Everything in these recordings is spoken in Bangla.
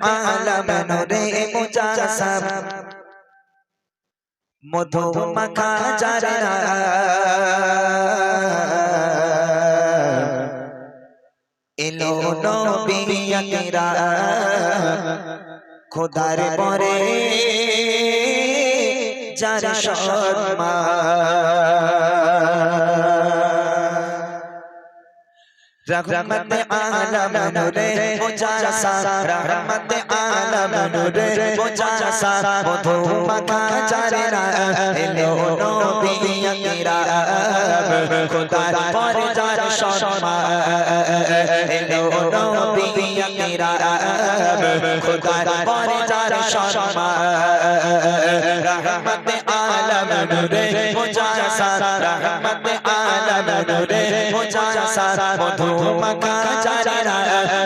আলম নূরে মুজাসাম। মধু মাখা জারা এলো নবী আকরা। খোদার পরে যার রহমত আলম নূরে মুজাসা রহমত আলম নূরে মুজাসা মধু মাখা জারা এলো নবী আকরা খোদার পরে যার সম্মান এলো নবী আকরা খোদার পরে যার সম্মান রহমত আলম নূরে মুজাসা রহমত আলম নূরে মুজাসা মধু মাখা জারা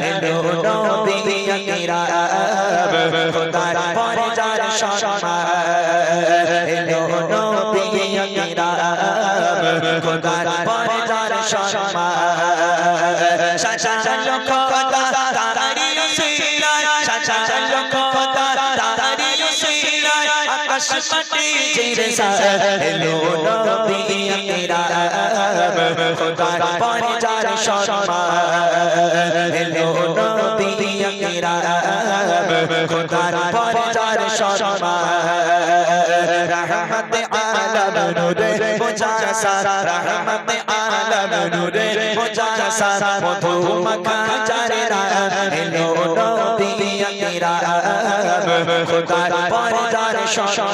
এলো নবী আকরা খোদার পরে যার সম্মান এলো নবী আকরা খোদার পরে যার সম্মান সাজা লক্ষ আকাশ মাটি জিরে নবী আকরা খোদার পরে যার সম্মান এলো নবী আকরা খোদার পরে যার সম্মান রহমত আলম নূরে মুজাসা রহমত আলম নূরে মুজাসা মধু মাখা জারা এলো নবী আকরা খোদার পরে যার সম্মান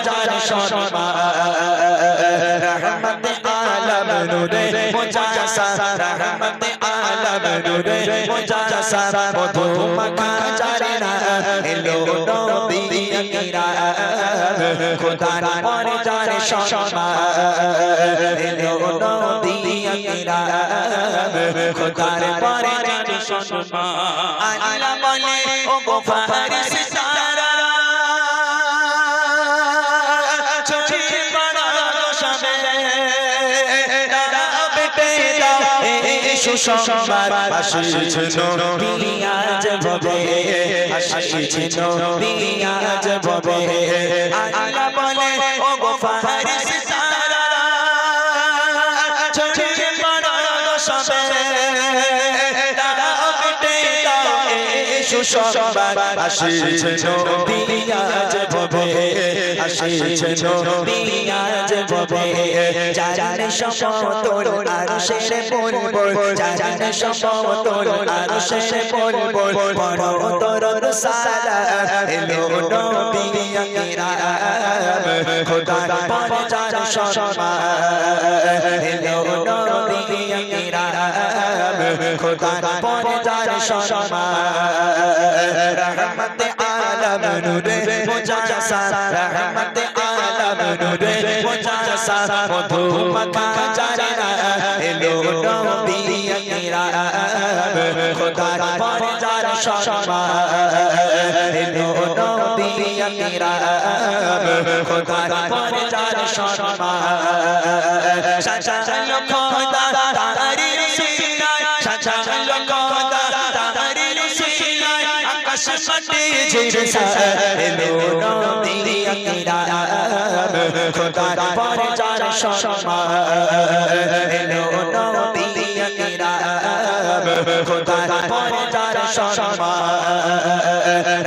যার সম্মান রহমত আলম নূরে মুজাসা রহমত আলম নূরে মুজাসা মধু মাখা জারা এলো নবী আকরা খোদার পরে যার সম্মান এলো নবী আকরা খোদার পরে যার সম্মান আল্লাহ বলে ও গো ফারিস সুসংবাদ আসিছে নবী। আজ ভবে। আসিছে নবী আজ ভবে। আল্লাহ বলে ও গো ফারিস সুসংবাদ। আসিছে নবী। ভবে। আসিছে নবী। ভবে। যার সমতল আর শেষে বলব সমতল আর শেষে বলব বড় এলো নবী আকরা খোদার পরে যার এলো আকরা খোদার পরে যার সম্মান রহমত আলম নূরে মুজাসা রহমত আলম নূরে মুজাসা মধু মাখা জারা এলো নবী আকরা খোদার পরে যার সম্মান এলো নবী আকরা খোদার পরে যার সম্মান সাজা লক্ষ খোদার পরে যার সম্মান এলো নবী আকরা খোদার পরে যার সম্মান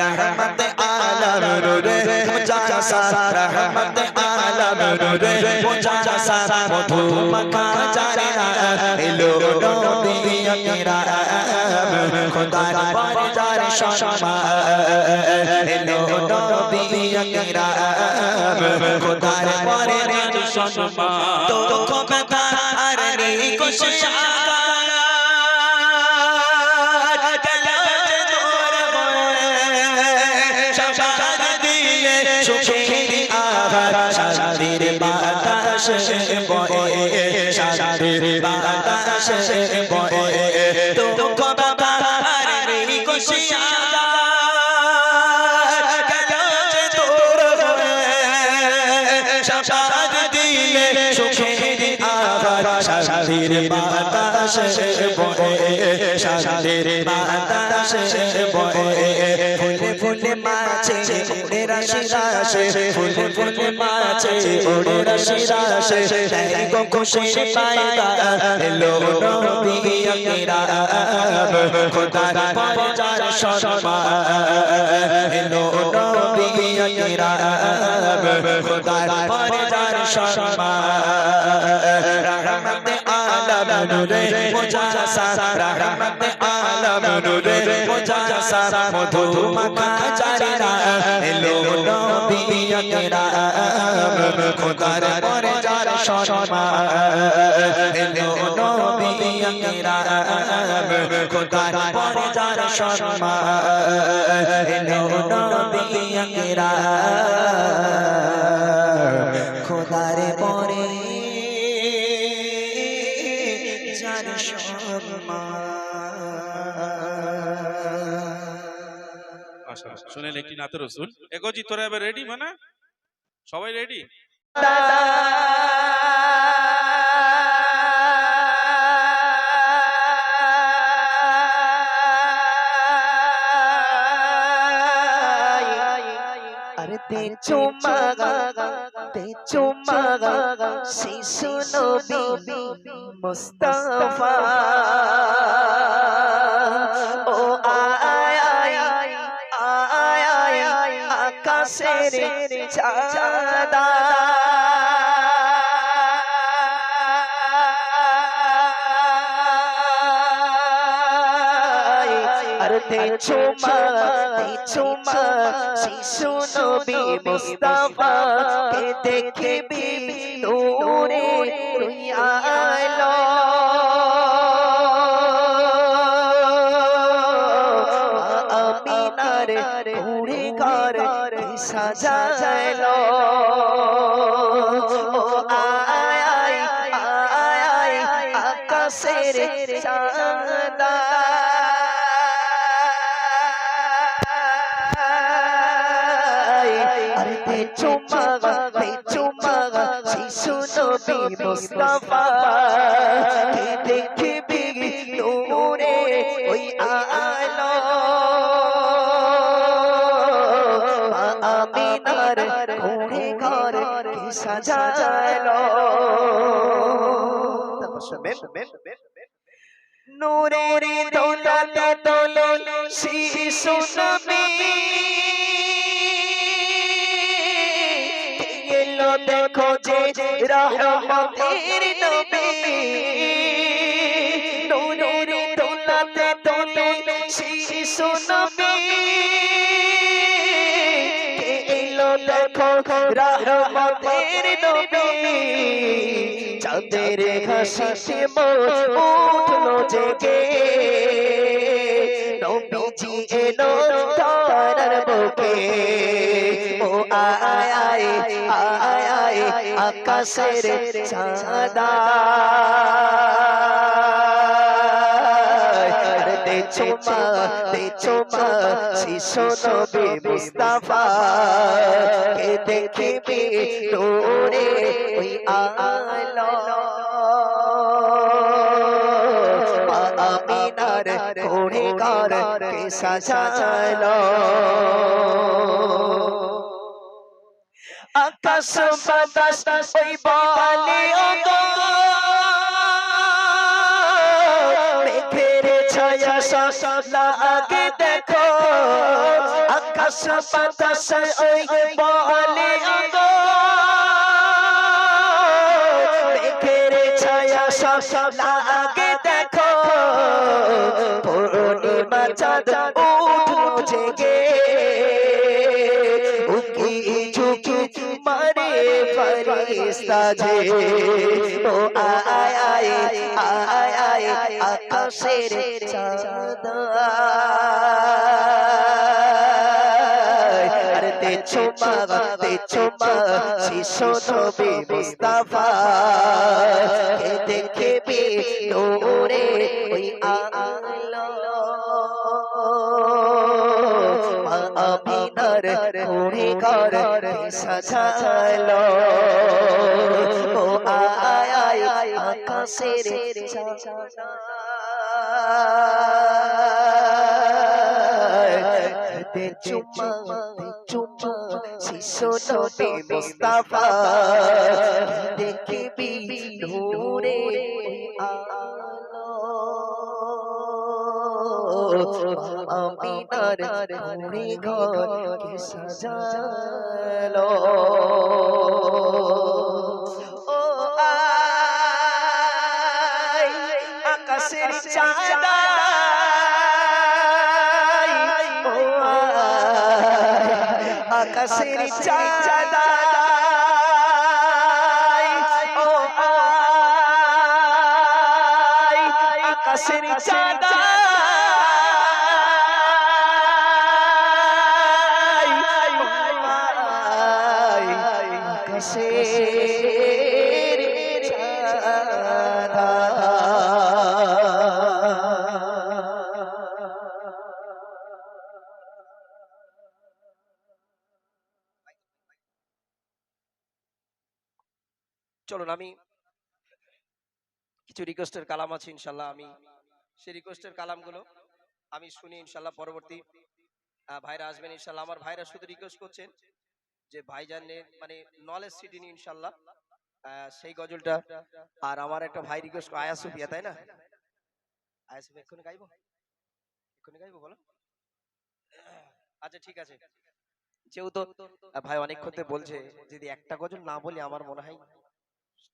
রহমত আলম নূরে মুজাসা রহমত আলম নূরে মুজাসা মধু মাখা জারা এলো নবী আকরা খোদার পরে যার সম্মান নবী আকরাম খোদার পরে যার সম্মান তো কথা আর নেই কুछ মাছে ওড়ে রাশি রাশে ফুলে ফুলে মাছে ওড়ে রাশি রাশে তাই গো খুশি পায়গা এলো নবী আকরাম খোদার পরজার সম্মান, এলো নবী আকরাম খোদার পরজার সম্মান আলম নূরে মুজাসা রহমত আলম নূরে মুজাসা মধু মাখা চারা এলো নবী আকরাম খোদার খোদার পরজার সম্মান এলো পরে একটি নাতে রসুল? এগোজি তোরা এবার রেডি মানে? সবাই রেডি আরে শিশু নবী মুস্তাফা। আকাশের চাঁদা চুমা চুমা শিশু নবী মুস্তাফা নূরে আলো নবী মুস্তাফা দেখবি নূরে ওই আলো। আমিনার কোণে ঘর কে সাজালো। নূরের দৌলতে দোলে শিশু নবী। দেখো যে রহমতের নবী। নূরের দৌলতে দোলে শিশু নবী। এলো দেখো রহমতের নবী। চাঁদের হাসিতে উঠল জেগে। নবীজি এলো তারার বুকে। আয় আয় আয়, আকাশের চাঁদা। চুমা দে চুমা শিশু নবী মুস্তাফা। কে দেখবি নূরে ওই আলো। আমিনার কোণে ঘর কে সাজালো। আকাশ বাতাস ওই বলে মেঘের ছায়া লাগে দেখো। আকাশ বাতাস ওই বলে মেঘের ছায়া লাগে দেখো। পূর্ণিমা চাঁদ উঠল ফরিস্তা যে ও আয় আয় আয় আয়, আকাশের চাঁদ আরে তে চুমা শিশু নবী মুস্তাফা। কে দেখবে নূরে ওই আলো আমিনার কুড়ি ঘর সাজালো। ও আয়, আকাশের দে চুমা দে চুমা শিশু নবী মুস্তাফা। দেখবি, নূরে আলো আমিনার ঘরে ঘর কে সাজালো ও আই আকাশের চাঁদা আকাশের চাঁদা আকাশের চাঁদা কিছু রিকোয়েস্টের কালাম আছে ইনশাল্লাহ আমি সেই রিকোয়েস্টের কালামগুলো আমি শুনি ইনশাল্লাহ পরবর্তী ভাইরা আসবেন ইনশাল্লাহ আমার ভাইরা শুধু রিকোয়েস্ট করছেন যে ভাইজানের মানে নলেজ সিটি নিয়ে ইনশাল্লাহ সেই গজলটা। আর আমার একটা ভাই রিকোয়েস্ট আয়া সুফিয়া, তাই না? আয়া সুফিয়া, এক্ষুনি গাইবো? এক্ষুনি গাইবো, বলো। আচ্ছা ঠিক আছে। যেহেতু ভাই অনেকক্ষণ বলছে, যদি একটা গজল না বলি আমার মনে হয়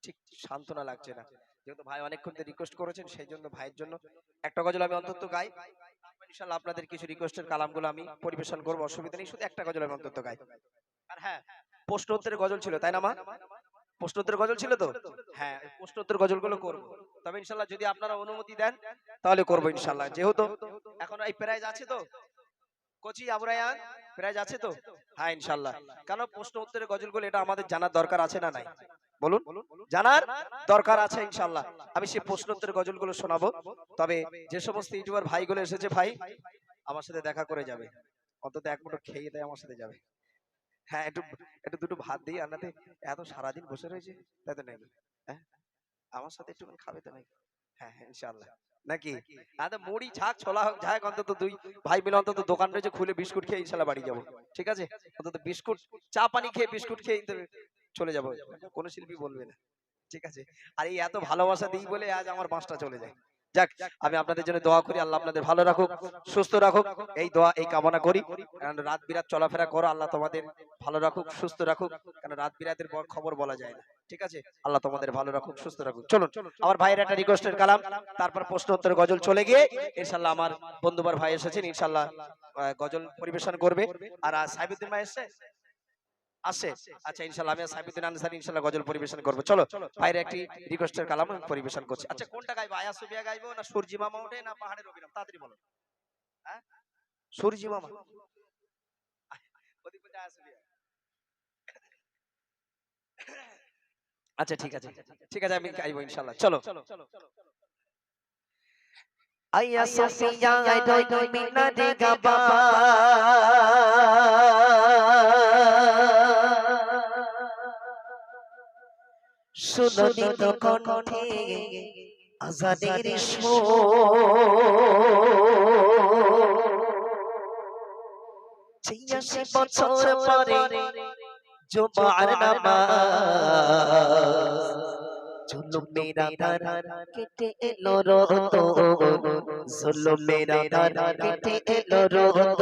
ঠিক সান্ত্বনা লাগছে না। যেহেতু ভাই অনেকক্ষণ থেকে রিকোয়েস্ট করেছেন সেই জন্য ভাইয়ের জন্য একটা গজল আমি অন্তত গাই। ইনশাল্লাহ আপনাদের কিছু রিকোয়েস্টের কালামগুলো আমি পরিবেশন করব, অসুবিধা নেই, শুধু একটা গজল আমি অন্তত গাই। আর হ্যাঁ প্রশ্ন উত্তরের গজল ছিল, তাই না মা? প্রশ্ন উত্তরের গজল ছিল তো? হ্যাঁ ওই প্রশ্ন উত্তর গজলগুলো করব। তবে ইনশাল্লাহ যদি আপনারা অনুমতি দেন, তাহলে করব ইনশাল্লাহ যেহেতু এখন এই প্রাইজ আছে তো? কোচি আবরায়ান প্রাইজ আছে তো? হ্যাঁ ইনশাল্লাহ কেন প্রশ্ন উত্তরের গজলগুলো, এটা আমাদের জানার দরকার আছে না নাই? বলুন জানার দরকার আছে ইনশাল্লাহ আমি সেই প্রশ্ন উত্তরের গজলগুলো শোনাবো। তবে যে সমস্ত ইউটিউবার ভাইগুলো এসেছে ভাই আমার সাথে দেখা করে যাবে। অন্তত এক মুঠো খেয়ে দেয় আমার সাথে যাবে। হ্যাঁ একটু একটু দুটো ভাত দিই আন্নাতে এত সারাদিন বসে রয়েছে তাই তো নাকি? হ্যাঁ আমার সাথে একটু খাবে তো নাকি? হ্যাঁ হ্যাঁ ইনশাল্লাহ নাকি? আরে মুড়ি ছাক ছোলা হোক যাই অন্তত দুই ভাই মিলে অন্তত দোকান রয়েছে খুলে বিস্কুট খেয়ে ইনশাল্লাহ বাড়ি যাব। ঠিক আছে? অন্তত বিস্কুট চা পানি খেয়ে বিস্কুট খেয়ে চলে যাব। কোনো শিল্পী বলবে না। ঠিক আছে? আর এই এত ভালোবাসা দিই বলে আজ আমার বাসটা চলে যায়। যাক আমি আপনাদের জন্য দোয়া করি আল্লাহ আপনাদের ভালো রাখুক সুস্থ রাখুক এই দোয়া এই কামনা করি। কারণ রাত বিরাত চলাফেরা করো আল্লাহ তোমাদের ভালো রাখুক সুস্থ রাখুক কারণ রাত বিরাতের খবর বলা যায় না। ঠিক আছে? আল্লাহ তোমাদের ভালো রাখুক সুস্থ রাখুক। চলুন আমার ভাইয়ের একটা রিকোয়েস্টের কালাম তারপর প্রশ্ন উত্তর গজল চলে গিয়ে ইনশাল্লাহ আমার বন্ধুবার ভাই এসেছেন ইনশাল্লাহ গজল পরিবেশন করবে। আর আজ সাইবুদ্দিন ভাই এসছে? আসে আচ্ছা ইনশাল্লাহ আমি আর সাইবুদ্দিন আনসারি ইনশাল্লাহ গজল পরিবেশন করব। চলো ভাইয়ের একটি রিকোয়েস্টের কালাম আমি পরিবেশন করছি। আচ্ছা কোনটা গাইবো? আয়া সুবিয়া গাইবো না সূর্যি মামা ওঠে না পাহাড়ের অভিরাম? তাড়াতাড়ি বলো। হ্যাঁ? সূর্যি মামা। ওদিক বলতে আয়া সুবিয়া। আচ্ছা ঠিক আছে। ঠিক আছে। আমি গাইবো ইনশাল্লাহ। চলো। আইয়া সফিয়া ডই ডই মিনা দে গাবা। শুনো নিত কণ্ঠে আজাদের ছিয়াশি বছর পরে জুমার নামাজ। জুলুম মেরা ধার কেটে এলো রত জুলুম মেরা ধার কেটে এলো রত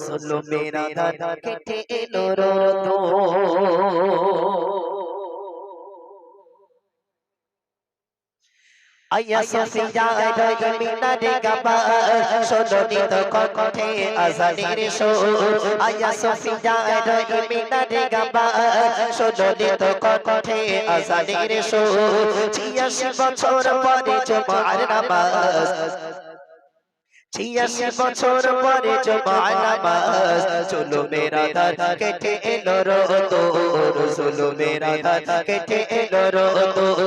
জুলুম মেরা ধার কেটে এলো রত আইয়া সফিয়া রয় মিনারে গাবা শোনো নিত কণ্ঠে আজানের সুর আইয়া সফিয়া রয় মিনারে গাবা শোনো নিত কণ্ঠে আজানের সুর ছিয়াশি বছর পরে জমার নামাজ ছিয়াশি বছর পরে জমানামাজ চলো মেরা ধার কেটে এলো রোদর। চলো মেরা ধার কেটে এলো রোদর।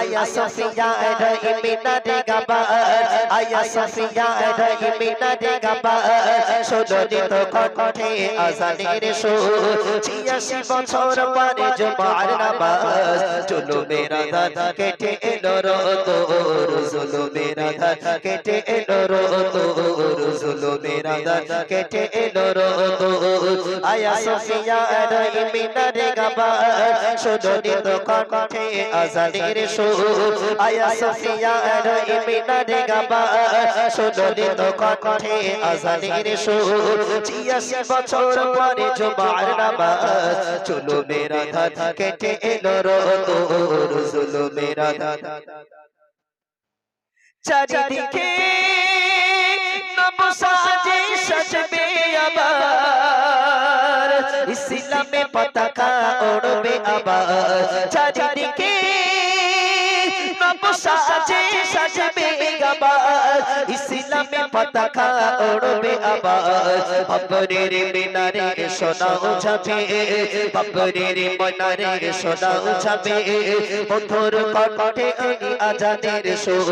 আয়া সফিয়া রহি মিনারে গাবা আয়া সফিয়া রহি মিনারে গাবা শোনো দিত কণ্ঠে আজানের সুর। ছিয়াশি বছর পরে জমানামাজ চলো মেরা ধার কেটে এলো রোদর। চলো মেরা ধার কেটে এলো রোদর। চলো মেরা ধার কেটে এলো রোদর আয়া সফিয়া রহি মিনারে গাবা দিত কণ্ঠে আজানের সুর আয়া সফিয়া রহি মিনারে গাবা দিত কণ্ঠে আজানের সুর ছিয়াশি বছর পরে জুমার নামাজ চলো মেরা কেটে এলো রোদর চলো মেরা ধার চারিদিকে নব সাজে সাজবে আবার। ইসলামে পতাকা ওড়বে আবার। চারিদিকে সাজে সাজবে আবার ইসলামে পতাকা ওড়বে আবার বাবরের মিনারে সোনাও যাবে বাবরের মিনারে সোনাও যাবে মধুর কণ্ঠে আনি আজানের সুর।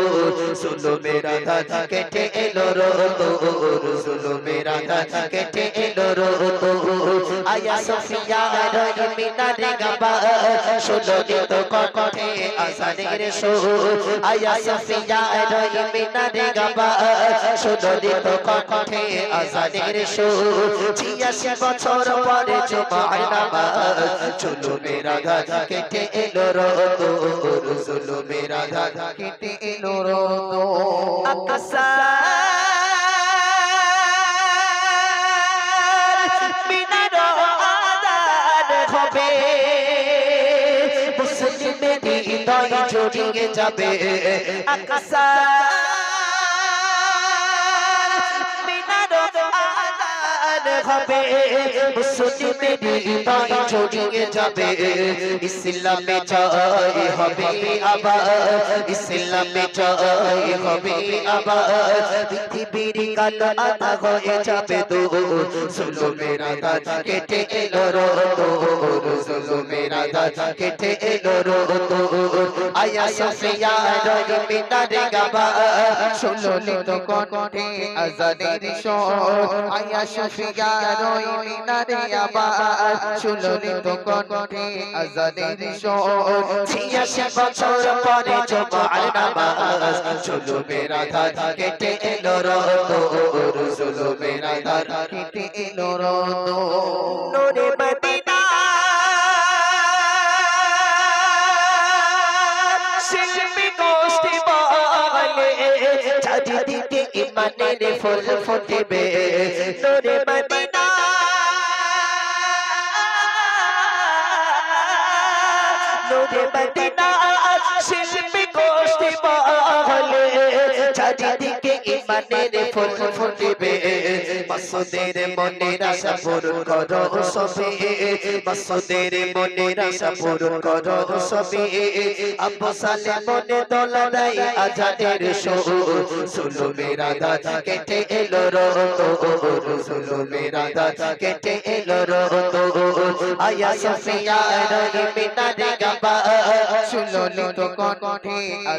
সুলো মেরা ধাধা কেটে এলো রোদর সুলো মেরা ধাধা কেটে এলো রোদর আয়া সফিয়া রহি মিনারে গাবা সুলো দিত কণ্ঠে আজানের সুর। আয়া সফিয়া রহি মিনারে গাবা সুলো দিত কণ্ঠে আজানের সুর ছিয়াশি বছর পরে জুমার নামাজ চলো মেরা ধাধা কেটে এলো রোদর চলো মেরা ধাধা কেটে এলো মিনার আদান হবে হৃদয় জড়িয়ে যাবে। হবে। হৃদয় জড়িয়ে যাবে। ইসলামে জয় হবে আবার। ইসলামে জয় হবে আবার। পৃথিবীর কালো আধা হয়ে যাবে দূর। সুলো মেরা দাদা কেটে এলো রোদর সুলো মেরা দাদা কেটে এলো রোদর আয়া সফিয়া রহি মিনারে গাবা শোনো নিত কণ্ঠে আজানের স্বর। আয়া সফিয়া রই মিনারে আবার শোনো নিত কণ্ঠে আজানের স্বর। ছিয়াশি বছর পরে কেটে এলো রোদ মদিনা শিল্পী গোষ্ঠী বলে চারিদিকে ইমানের ফুল ফুটিবে নূরে মদিনা নূরে মদিনা শিল্পী গোষ্ঠী বলে চারিদিকে ইমানের ফুল ফুটিবে। মাসুদের মনের আশা পূরণ করো সবে মাসুদের মনের আশা পূরণ করো সবে আব্বু সালে মনে দোলা আজাদের সুর। সুলো মেরা দাদা কেটে এলো রোদর সুলো মেরা দাদা কেটে এলো রোদর আয়া সফিয়া রহি মিনারে গাবা। শোনো নিত কণ্ঠে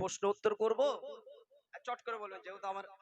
প্রশ্ন উত্তর করব? চট করে বলবেন যেহেতু আমার